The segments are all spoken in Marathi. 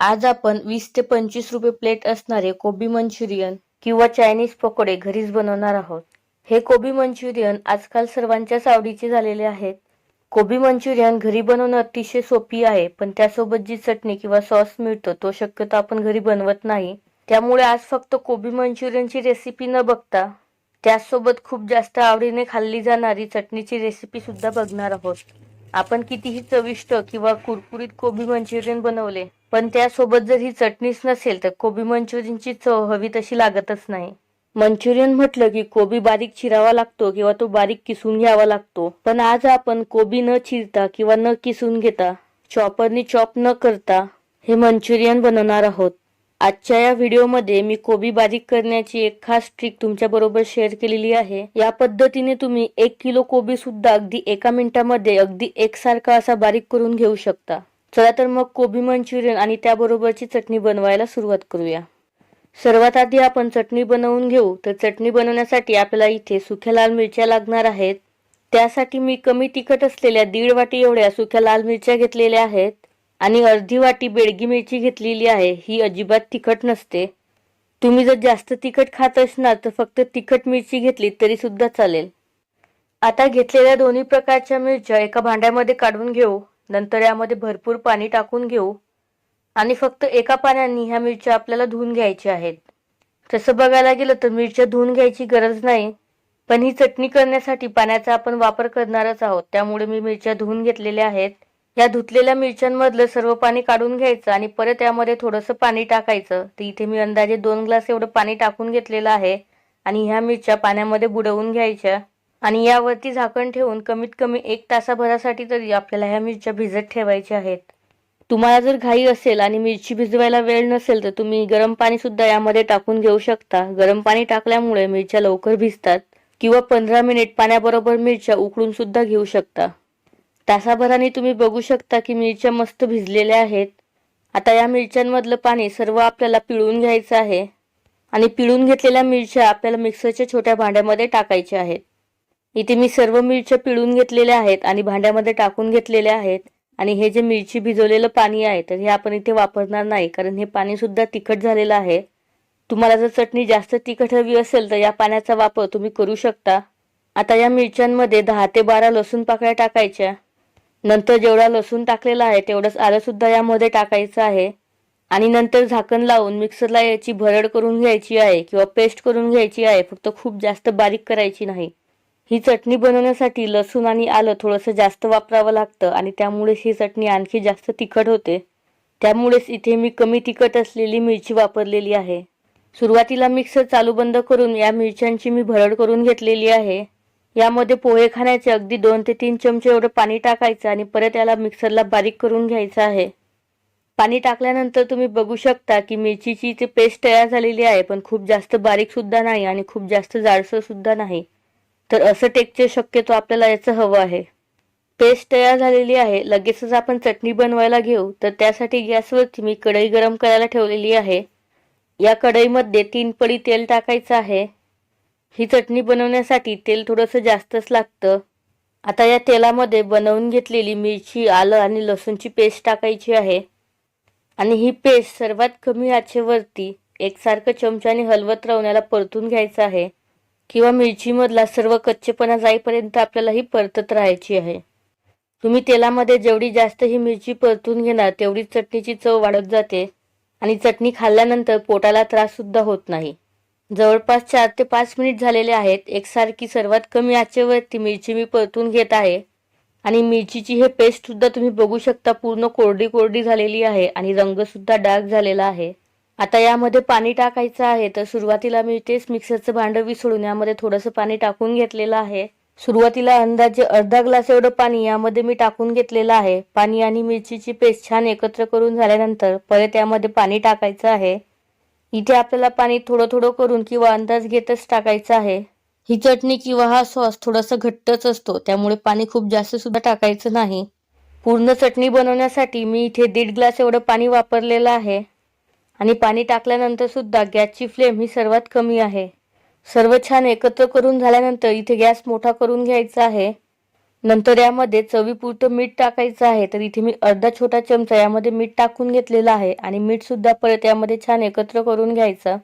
आज आपण वीस ते पंचवीस रुपये प्लेट असणारे कोबी मंचुरियन किंवा चायनीज पकोडे घरीच बनवणार आहोत. हे कोबी मंचुरियन आजकाल सर्वांच्याच आवडीचे झालेले आहेत. कोबी मंचुरियन घरी बनवणं अतिशय सोपी आहे पण त्यासोबत जी चटणी किंवा सॉस मिळतो तो शक्यतो आपण घरी बनवत नाही. त्यामुळे आज फक्त कोबी मंचुरियनची रेसिपी न बघता त्याचसोबत खूप जास्त आवडीने खाल्ली जाणारी चटणीची रेसिपी सुद्धा बघणार आहोत. आपण कितीही चविष्ट किंवा कुरकुरीत कोबी मंचुरियन बनवले पण त्यासोबत जर ही चटणीच नसेल तर कोबी मंचुरियनची चव हवी तशी लागतच नाही. मंचुरियन म्हटलं की कोबी बारीक चिरावा लागतो किंवा तो बारीक किसून घ्यावा लागतो. पण आज आपण कोबी न चिरता किंवा न किसून घेता चॉपरनी चॉप न करता हे मंचुरियन बनवणार आहोत. आजच्या या व्हिडिओमध्ये मी कोबी बारीक करण्याची एक खास ट्रिक तुमच्या बरोबर शेअर केलेली आहे. या पद्धतीने तुम्ही एक किलो कोबी सुद्धा अगदी एका मिनिटामध्ये अगदी एकसारखा असा बारीक करून घेऊ शकता. चला तर मग कोबी मंचुरियन आणि त्याबरोबरची चटणी बनवायला सुरुवात करूया. सर्वात आधी आपण चटणी बनवून घेऊ. तर चटणी बनवण्यासाठी आपल्याला इथे सुक्या लाल मिरच्या लागणार आहेत. त्यासाठी मी कमी तिखट असलेल्या दीड वाटी एवढ्या सुक्या लाल मिरच्या घेतलेल्या आहेत. आणि अर्धी वाटी बेडगी मिरची घेतलेली आहे ही अजिबात तिखट नसते. तुम्ही जर जास्त तिखट खात असणार तर फक्त तिखट मिरची घेतली तरी सुद्धा चालेल. आता घेतलेल्या दोन्ही प्रकारच्या मिरच्या एका भांड्यामध्ये काढून घेऊ नंतर यामध्ये भरपूर पाणी टाकून घेऊ. आणि फक्त एका पाण्याने ह्या मिरच्या आपल्याला धुवून घ्यायच्या आहेत. तसं बघायला गेलं तर मिरच्या धुवून घ्यायची गरज नाही. पण ही चटणी करण्यासाठी पाण्याचा आपण वापर करणारच आहोत त्यामुळे मी मिरच्या धुवून घेतलेल्या आहेत. या धुतलेल्या मिरच्यांमधलं सर्व पाणी काढून घ्यायचं आणि परत यामध्ये थोडंसं पाणी टाकायचं. तर इथे मी अंदाजे दोन ग्लास एवढं पाणी टाकून घेतलेलं आहे आणि ह्या मिरच्या पाण्यामध्ये बुडवून घ्यायच्या. आणि यावरती झाकण ठेवून कमीत कमी एक तासाभरासाठी तरी आपल्याला ह्या मिरच्या भिजत ठेवायच्या आहेत. तुम्हाला जर घाई असेल आणि मिरची भिजवायला वेळ नसेल तर तुम्ही गरम पाणी सुद्धा यामध्ये टाकून घेऊ शकता. गरम पाणी टाकल्यामुळे मिरच्या लवकर भिजतात किंवा पंधरा मिनिट पाण्याबरोबर मिरच्या उकळून सुद्धा घेऊ शकता. तासाभराने तुम्ही बघू शकता की मिरच्या मस्त भिजलेल्या आहेत. आता या मिरच्यांमधलं पाणी सर्व आपल्याला पिळून घ्यायचं आहे. आणि पिळून घेतलेल्या मिरच्या आपल्याला मिक्सरच्या छोट्या भांड्यामध्ये टाकायच्या आहेत. इथे मी सर्व मिरच्या पिळून घेतलेल्या आहेत आणि भांड्यामध्ये टाकून घेतलेल्या आहेत. आणि हे जे मिरची भिजवलेलं पाणी आहे तर हे आपण इथे वापरणार नाही कारण हे पाणी सुद्धा तिखट झालेलं आहे. तुम्हाला जर चटणी जास्त तिखट हवी असेल तर या पाण्याचा वापर तुम्ही करू शकता. आता या मिरच्यांमध्ये दहा ते बारा लसूण पाकळ्या टाकायच्या. नंतर जेवढा लसूण टाकलेला आहे तेवढंच आलं सुद्धा यामध्ये टाकायचं आहे. आणि नंतर झाकण लावून मिक्सरला याची भरड करून घ्यायची आहे किंवा पेस्ट करून घ्यायची आहे फक्त खूप जास्त बारीक करायची नाही. ही चटणी बनवण्यासाठी लसूण आणि आलं थोडंसं जास्त वापरावं लागतं आणि त्यामुळेच ही चटणी आणखी जास्त तिखट होते. त्यामुळेच इथे मी कमी तिखट असलेली मिरची वापरलेली आहे. सुरुवातीला मिक्सर चालू बंद करून या मिरच्यांची मी भरड करून घेतलेली आहे. यामध्ये पोहे खाण्याचे अगदी दोन ते तीन चमचे एवढं पाणी टाकायचं आणि परत याला मिक्सरला बारीक करून घ्यायचं आहे. पाणी टाकल्यानंतर तुम्ही बघू शकता की मिरचीची ती पेस्ट तयार झालेली आहे पण खूप जास्त बारीक सुद्धा नाही आणि खूप जास्त जाडसर सुद्धा नाही. तर असं टेक्चर शक्यतो आपल्याला याचं हवं आहे. पेस्ट तयार झालेली आहे. लगेचच आपण चटणी बनवायला घेऊ. तर त्यासाठी गॅसवरती मी कढई गरम करायला ठेवलेली आहे. या कढईमध्ये तीन पडी तेल टाकायचं आहे. ही चटणी बनवण्यासाठी तेल थोडंसं जास्तच लागतं. आता या तेलामध्ये बनवून घेतलेली मिरची आलं आणि लसूणची पेस्ट टाकायची आहे. आणि ही पेस्ट सर्वात कमी आचेवरती एकसारखं चमच्याने हलवत रवण्याला परतून घ्यायचं आहे. किंवा मिरचीमधला सर्व कच्चेपणा जाईपर्यंत आपल्याला ही परतत राहायची आहे. तुम्ही तेलामध्ये जेवढी जास्त ही मिरची परतून घेणार तेवढी चटणीची चव वाढत जाते. आणि चटणी खाल्ल्यानंतर पोटाला त्रास सुद्धा होत नाही. जवळपास चार ते पाच मिनिट झालेले आहेत. एकसारखी सर्वात कमी आचेवरती मिरची मी परतून घेत आहे. आणि मिरचीची हे पेस्ट सुद्धा तुम्ही बघू शकता पूर्ण कोरडी कोरडी झालेली आहे आणि रंग सुद्धा डार्क झालेला आहे. आता यामध्ये पाणी टाकायचं आहे तर सुरुवातीला मी तेच मिक्सरचं भांडं विसळून यामध्ये थोडंसं पाणी टाकून घेतलेलं आहे. सुरुवातीला अंदाजे अर्धा ग्लास एवढं पाणी यामध्ये मी टाकून घेतलेलं आहे. पाणी आणि मिरचीची पेस्ट छान एकत्र करून झाल्यानंतर परत यामध्ये पाणी टाकायचं आहे. इथे आपल्याला पाणी थोडं थोडं करून किंवा अंदाज घेतच टाकायचं आहे. ही चटणी किंवा हा सॉस थोडासा घट्टच असतो त्यामुळे पाणी खूप जास्त सुद्धा टाकायचं नाही. पूर्ण चटणी बनवण्यासाठी मी इथे दीड ग्लास एवढं पाणी वापरलेलं आहे. आणि पाणी टाकल्यानंतर सुद्धा गॅसची फ्लेम ही सर्वात कमी आहे. सर्व छान एकत्र करून झाल्यानंतर इथे गॅस मोठा करून घ्यायचा आहे. नंतर यामध्ये चवीपुरतं मीठ टाकायचं आहे तर इथे मी अर्धा छोटा चमचा यामध्ये मीठ टाकून घेतलेला आहे आणि मीठसुद्धा परत यामध्ये छान एकत्र करून घ्यायचं.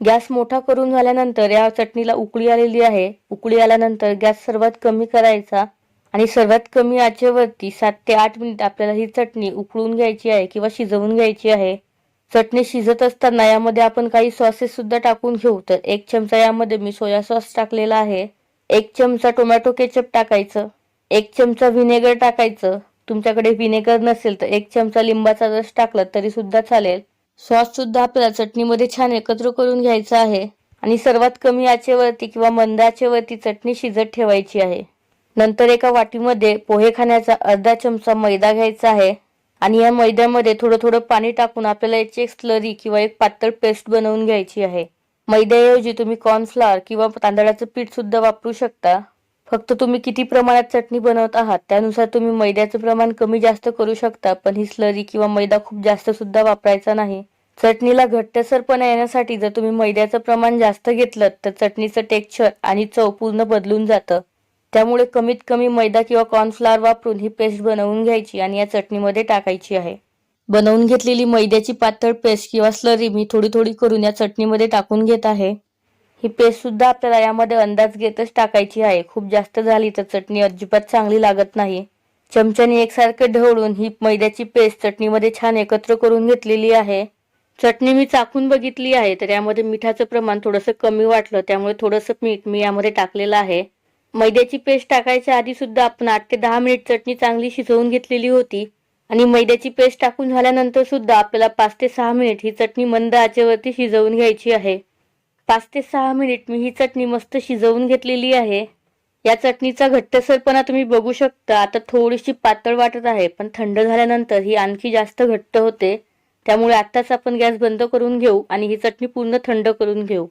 गॅस मोठा करून झाल्यानंतर या चटणीला उकळी आलेली आहे. उकळी आल्यानंतर गॅस सर्वात कमी करायचा आणि सर्वात कमी आचेवरती सात ते आठ मिनिट आपल्याला ही चटणी उकळून घ्यायची आहे किंवा शिजवून घ्यायची आहे. चटणी शिजत असताना यामध्ये आपण काही सॉसेस सुद्धा टाकून घेऊ. तर एक चमचा यामध्ये मी सोया सॉस टाकलेला आहे. एक चमचा टोमॅटो केचप टाकायचं. एक चमचा व्हिनेगर टाकायचं. तुमच्याकडे व्हिनेगर नसेल तर एक चमचा लिंबाचा रस टाकला तरी सुद्धा चालेल. सॉस सुद्धा आपल्याला चटणीमध्ये छान एकत्र करून घ्यायचा आहे. आणि सर्वात कमी आचेवरती किंवा मंद आचेवरती चटणी शिजत ठेवायची आहे. नंतर एका वाटीमध्ये पोहे खाण्याचा अर्धा चमचा मैदा घ्यायचा आहे. आणि या मैद्यामध्ये थोडं थोडं पाणी टाकून आपल्याला याची एक स्लरी किंवा एक पातळ पेस्ट बनवून घ्यायची आहे. मैद्याऐवजी तुम्ही कॉर्नफ्लॉवर किंवा तांदळाचं पीठ सुद्धा वापरू शकता. फक्त तुम्ही किती प्रमाणात चटणी बनवत आहात त्यानुसार तुम्ही मैद्याचं प्रमाण कमी जास्त करू शकता पण ही स्लरी किंवा मैदा खूप जास्त सुद्धा वापरायचा नाही. चटणीला घट्टसरपणा येण्यासाठी जर तुम्ही मैद्याचं प्रमाण जास्त घेतलं तर चटणीचं टेक्स्चर आणि चव पूर्ण बदलून जातं. त्यामुळे कमीत कमी मैदा किंवा कॉर्नफ्लॉवर वापरून ही पेस्ट बनवून घ्यायची आणि या चटणीमध्ये टाकायची आहे. बनवून घेतलेली मैद्याची पातळ पेस्ट किंवा स्लरी मी थोडी थोडी करून या चटणीमध्ये टाकून घेत आहे. ही पेस्ट सुद्धा आपल्याला यामध्ये अंदाज घेतच टाकायची आहे. खूप जास्त झाली तर चटणी अजिबात चांगली लागत नाही. चमच्याने एकसारखे ढवळून ही मैद्याची पेस्ट चटणीमध्ये छान एकत्र करून घेतलेली आहे. चटणी मी चाखून बघितली आहे तर यामध्ये मिठाचं प्रमाण थोडंसं कमी वाटलं त्यामुळे थोडंसं मीठ मी यामध्ये टाकलेलं आहे. मैद्याची पेस्ट टाकायच्या आधी सुद्धा आपण आठ ते दहा मिनिट चटणी चांगली शिजवून घेतलेली होती. आणि मैद्याची पेस्ट टाकून झाल्यानंतर सुद्धा आपल्याला पाच ते सहा मिनिट ही चटणी मंद आचेवरती शिजवून घ्यायची आहे. पाच ते सहा मिनिट मी ही चटणी मस्त शिजवून घेतलेली आहे. या चटणीचा घट्टसरपणा तुम्ही बघू शकता. आता थोडीशी पातळ वाटत आहे पण थंड झाल्यानंतर ही आणखी जास्त घट्ट होते. त्यामुळे आत्ताच आपण गॅस बंद करून घेऊ आणि ही चटणी पूर्ण थंड करून घेऊ.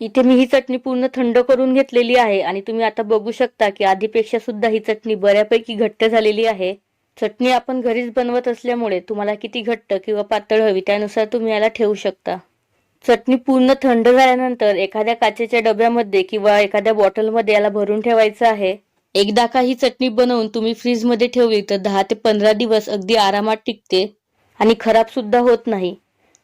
इथे मी ही चटणी पूर्ण थंड करून घेतलेली आहे आणि तुम्ही आता बघू शकता की आधीपेक्षा सुद्धा ही चटणी बऱ्यापैकी घट्ट झालेली आहे. चटणी आपण घरीच बनवत असल्यामुळे तुम्हाला किती घट्ट किंवा पातळ हवी त्यानुसार तुम्ही याला ठेवू शकता. चटणी पूर्ण थंड झाल्यानंतर एखाद्या काचेच्या डब्यामध्ये किंवा एखाद्या बॉटलमध्ये याला भरून ठेवायचं आहे. एकदा का ही चटणी बनवून तुम्ही फ्रीजमध्ये ठेवली तर दहा ते पंधरा दिवस अगदी आरामात टिकते. आणि खराब सुद्धा होत नाही.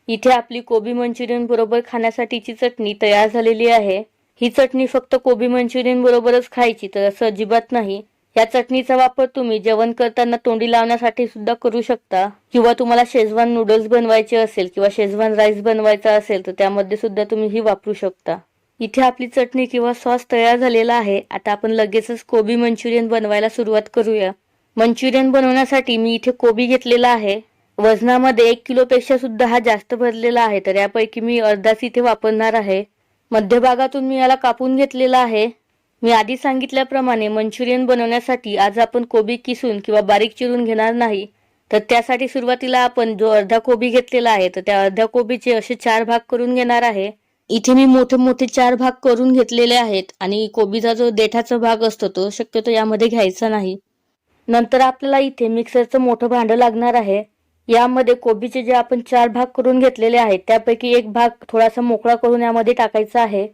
इथे आपली कोबी मंचुरियन बरोबर खाण्यासाठीची चटणी तयार झालेली आहे. ही चटणी फक्त कोबी मंचुरियन बरोबरच खायची तर असं अजिबात नाही. या चटणीचा वापर तुम्ही जेवण करताना तोंडी लावण्यासाठी सुद्धा करू शकता. किंवा तुम्हाला शेजवान नूडल्स बनवायचे असेल किंवा शेजवान राईस बनवायचा असेल तर त्यामध्ये सुद्धा तुम्ही ही वापरू शकता. इथे आपली चटणी किंवा सॉस तयार झालेला आहे. आता आपण लगेचच कोबी मंचुरियन बनवायला सुरुवात करूया. मंचुरियन बनवण्यासाठी मी इथे कोबी घेतलेला आहे. वजनामध्ये एक किलोपेक्षा सुद्धा हा जास्त भरलेला आहे तर यापैकी मी अर्धाच इथे वापरणार आहे. मध्यभागातून मी याला कापून घेतलेला आहे. मी आधी सांगितल्याप्रमाणे मंचुरियन बनवण्यासाठी आज आपण कोबी किसून किंवा बारीक चिरून घेणार नाही तर त्यासाठी सुरुवातीला आपण जो अर्धा कोबी घेतलेला आहे तर त्या अर्ध्या कोबीचे असे चार भाग करून घेणार आहे. इथे मी मोठे मोठे चार भाग करून घेतलेले आहेत आणि कोबीचा जो देठाचा भाग असतो तो शक्यतो यामध्ये घ्यायचा नाही. नंतर आपल्याला इथे मिक्सरचं मोठं भांडं लागणार आहे. यामध्ये कोबीचे जे आपण चार भाग करून घेतलेले आहेत त्यापैकी एक भाग थोडासा मोकळा करून यामध्ये टाकायचा आहे.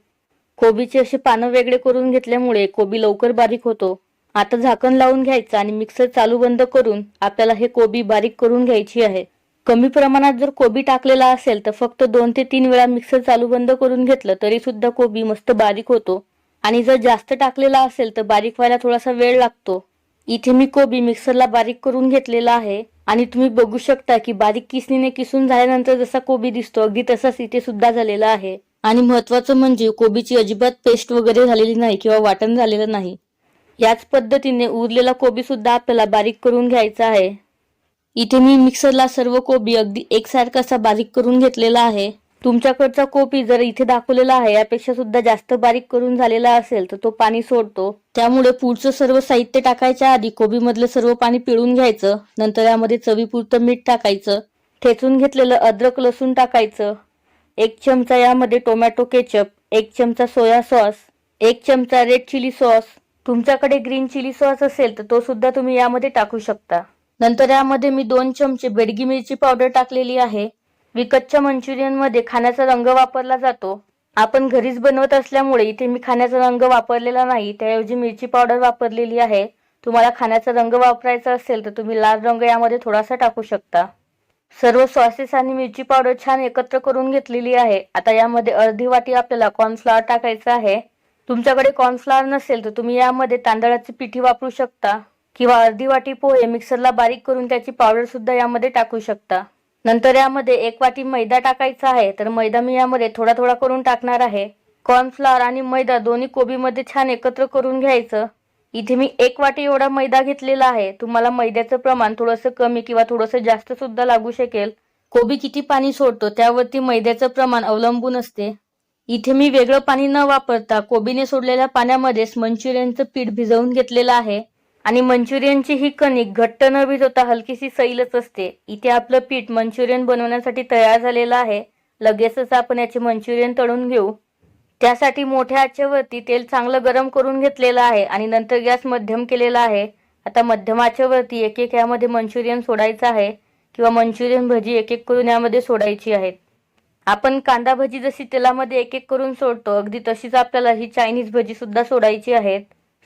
कोबीचे असे पानं वेगळे करून घेतल्यामुळे कोबी लवकर बारीक होतो. आता झाकण लावून घ्यायचं आणि मिक्सर चालू बंद करून आपल्याला हे कोबी बारीक करून घ्यायची आहे. कमी प्रमाणात जर कोबी टाकलेला असेल तर फक्त दोन ते तीन वेळा मिक्सर चालू बंद करून घेतलं तरी सुद्धा कोबी मस्त बारीक होतो. आणि जर जास्त टाकलेला असेल तर बारीक व्हायला थोडासा वेळ लागतो. इथे मी कोबी मिक्सरला बारीक करून घेतलेला आहे. आणि तुम्ही बघू शकता की बारीक किसणीने किसून झाल्यानंतर जसा कोबी दिसतो अगदी तसाच इथे सुद्धा झालेला आहे. आणि महत्वाचं म्हणजे कोबीची अजिबात पेस्ट वगैरे झालेली नाही किंवा वाटण झालेलं नाही. याच पद्धतीने उरलेला कोबी सुद्धा आपल्याला बारीक करून घ्यायचा आहे. इथे मी मिक्सरला सर्व कोबी अगदी एकसारखा असा बारीक करून घेतलेला आहे. तुमच्याकडचा कोबी जर इथे दाखवलेला आहे यापेक्षा सुद्धा जास्त बारीक करून झालेला असेल तर तो पाणी सोडतो. त्यामुळे पुढचं सर्व साहित्य टाकायच्या आधी कोबी मधलं सर्व पाणी पिळून घ्यायचं. नंतर यामध्ये चवीपुरतं मीठ टाकायचं. ठेचून घेतलेलं अद्रक लसूण टाकायचं. एक चमचा यामध्ये टोमॅटो केचप एक चमचा सोया सॉस एक चमचा रेड चिली सॉस. तुमच्याकडे ग्रीन चिली सॉस असेल तर तो सुद्धा तुम्ही यामध्ये टाकू शकता. नंतर यामध्ये मी दोन चमचे बेडगी मिरची पावडर टाकलेली आहे. विकतच्या मंचुरियनमध्ये खाण्याचा रंग वापरला जातो. आपण घरीच बनवत असल्यामुळे इथे मी खाण्याचा रंग वापरलेला नाही त्याऐवजी मिरची पावडर वापरलेली आहे. तुम्हाला खाण्याचा रंग वापरायचा असेल तर तुम्ही लाल रंग यामध्ये थोडासा टाकू शकता. सर्व सॉसेस आणि मिरची पावडर छान एकत्र करून घेतलेली आहे. आता यामध्ये अर्धी वाटी आपल्याला कॉर्नफ्लॉवर टाकायचं आहे. तुमच्याकडे कॉर्नफ्लॉवर नसेल तर तुम्ही यामध्ये तांदळाची पिठी वापरू शकता किंवा अर्धी वाटी पोहे मिक्सरला बारीक करून त्याची पावडर सुद्धा यामध्ये टाकू शकता. नंतर यामध्ये एक वाटी मैदा टाकायचा आहे. तर मैदा मी यामध्ये थोडा थोडा करून टाकणार आहे. कॉर्नफ्लॉवर आणि मैदा दोन्ही कोबीमध्ये छान एकत्र करून घ्यायचं. इथे मी एक वाटी एवढा मैदा घेतलेला आहे. तुम्हाला मैद्याचं प्रमाण थोडंसं कमी किंवा थोडंसं जास्त सुद्धा लागू शकेल. कोबी किती पाणी सोडतो? त्यावरती मैद्याचं प्रमाण अवलंबून असते. इथे मी वेगळं पाणी न वापरता कोबीने सोडलेल्या पाण्यामध्येच मंचुरियनचं पीठ भिजवून घेतलेलं आहे. आणि मंचुरियनची ही कणिक घट्ट न भिजवता हलकीशी सैलच असते. इथे आपलं पीठ मंचुरियन बनवण्यासाठी तयार झालेलं आहे. लगेचच आपण याचे मंचुरियन तळून घेऊ. त्यासाठी मोठ्या आचेवरती तेल चांगलं गरम करून घेतलेलं आहे आणि नंतर गॅस मध्यम केलेला आहे. आता मध्यम आचेवरती एक एक यामध्ये मंचुरियन सोडायचं आहे किंवा मंचुरियन भजी एक एक करून यामध्ये सोडायची आहेत आपण कांदा भजी जशी तेलामध्ये एक एक करून सोडतो अगदी तशीच आपल्याला ही चायनीज भजी सुद्धा सोडायची आहेत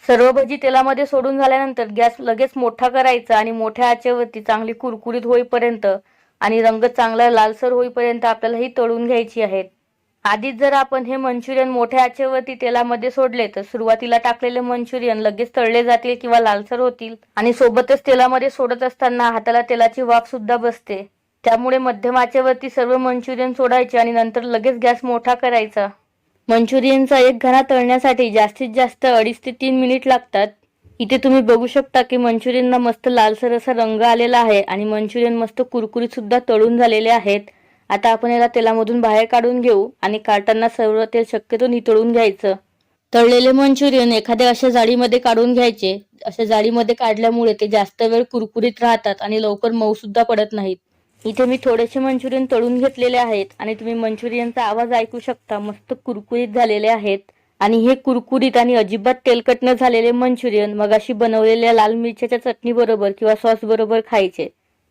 सर्व भजी तेलामध्ये सोडून झाल्यानंतर गॅस लगेच मोठा करायचा आणि मोठ्या आचेवरती चांगली कुरकुरीत होईपर्यंत आणि रंग चांगला लालसर होईपर्यंत आपल्याला ही तळून घ्यायची आहेत आधीच जर आपण हे मंचुरियन मोठ्या आचेवरती तेलामध्ये सोडले तर सुरुवातीला टाकलेले मंचुरियन लगेच तळले जातील किंवा लालसर होतील. आणि सोबतच तेलामध्ये सोडत असताना हाताला तेलाची वाफ सुद्धा बसते. त्यामुळे मध्यम आचेवरती सर्व मंचुरियन सोडायचे आणि नंतर लगेच गॅस मोठा करायचा. मंचुरियनचा एक घरा तळण्यासाठी जास्तीत जास्त अडीच ते तीन मिनिट लागतात. इथे तुम्ही बघू शकता की मंचुरियनला मस्त लालसर असा रंग आलेला आहे आणि मंचुरियन मस्त कुरकुरीत सुद्धा तळून झालेले आहेत. आता आपण याला तेलामधून बाहेर काढून घेऊ आणि काढताना सर्व तेल शक्यतो नितळून घ्यायचं. तळलेले मंचुरियन एखाद्या अशा जाळीमध्ये काढून घ्यायचे. अशा जाळीमध्ये काढल्यामुळे ते जास्त वेळ कुरकुरीत राहतात आणि लवकर मऊ सुद्धा पडत नाहीत. इथे मी थोडेसे मंचुरियन तळून घेतलेले आहेत आणि तुम्ही मंचुरियनचा आवाज ऐकू शकता. मस्त कुरकुरीत झालेले आहेत. आणि हे कुरकुरीत आणि अजिबात तेलकट न झालेले मंचुरियन मगाशी बनवलेल्या लाल मिरच्याच्या चटणी बरोबर किंवा सॉस बरोबर खायचे.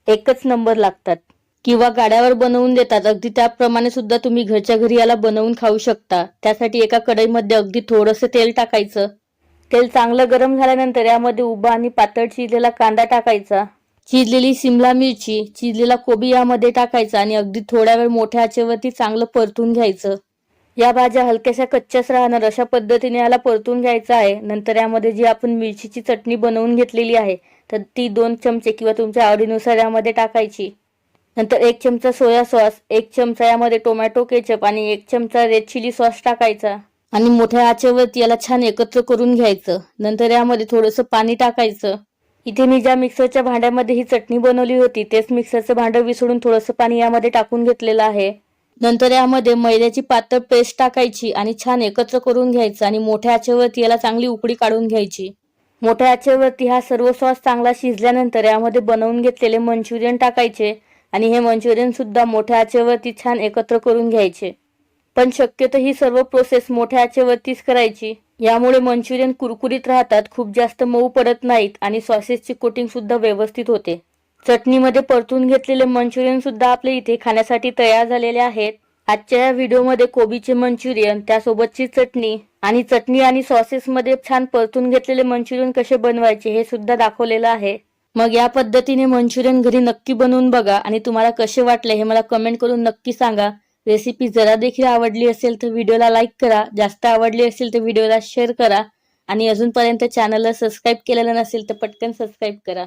एकच नंबर लागतात. किंवा गाड्यावर बनवून देतात. अगदी त्याप्रमाणे सुद्धा तुम्ही घरच्या घरी याला बनवून खाऊ शकता. त्यासाठी एका कढईमध्ये अगदी थोडंसं तेल टाकायचं. तेल चांगलं गरम झाल्यानंतर यामध्ये उभा आणि पातळ चिरलेला कांदा टाकायचा. चिरलेली सिमला मिरची चिरलेला कोबी यामध्ये टाकायचा आणि अगदी थोड्या वेळ मोठ्या आचेवरती चांगलं परतून घ्यायचं. या भाज्या हलक्याशा कच्च्याच राहणार. अशा पद्धतीने याला परतून घ्यायचं आहे. नंतर यामध्ये जी आपण मिरचीची चटणी बनवून घेतलेली आहे तर ती दोन चमचे किंवा तुमच्या आवडीनुसार यामध्ये टाकायची. नंतर एक चमचा सोया सॉस एक चमचा यामध्ये टोमॅटो केचप आणि एक चमचा रेड चिली सॉस टाकायचा. आणि मोठ्या आचेवरती याला छान एकत्र करून घ्यायचं. नंतर यामध्ये थोडंसं पाणी टाकायचं. इथे मी ज्या मिक्सरच्या भांड्यामध्ये ही चटणी बनवली होती तेच मिक्सरचं भांडं विसळून थोडंसं पाणी यामध्ये टाकून घेतलेलं आहे. नंतर यामध्ये मैद्याची पातळ पेस्ट टाकायची आणि छान एकत्र करून घ्यायचं आणि मोठ्या आचेवरती याला चांगली उकडी काढून घ्यायची. मोठ्या आचेवरती हा सर्व सॉस चांगला शिजल्यानंतर यामध्ये बनवून घेतलेले मंचुरियन टाकायचे. आणि हे मंचुरियन सुद्धा मोठ्या आचेवरती छान एकत्र करून घ्यायचे. पण शक्यतो ही सर्व प्रोसेस मोठ्या आचेवरतीच करायची. यामुळे मंचुरियन कुरकुरीत राहतात खूप जास्त मऊ पडत नाहीत आणि सॉसेसची कोटिंग सुद्धा व्यवस्थित होते. चटणीमध्ये परतून घेतलेले मंचुरियन सुद्धा आपले इथे खाण्यासाठी तयार झालेले आहेत. आजच्या या व्हिडिओमध्ये कोबीचे मंचुरियन त्यासोबतची चटणी आणि चटणी आणि सॉसेसमध्ये छान परतून घेतलेले मंचुरियन कसे बनवायचे हे सुद्धा दाखवलेलं आहे. मग या पद्धतीने मंचुरियन घरी नक्की बनवून बघा आणि तुम्हाला कसे वाटले हे मला कमेंट करून नक्की सांगा. रेसिपी जरा देखील आवडली असेल तर व्हिडिओला लाईक करा. जास्त आवडली असेल तर व्हिडिओला शेअर करा. आणि अजूनपर्यंत चॅनलला सबस्क्राईब केलेलं नसेल तर पटकन सबस्क्राईब करा.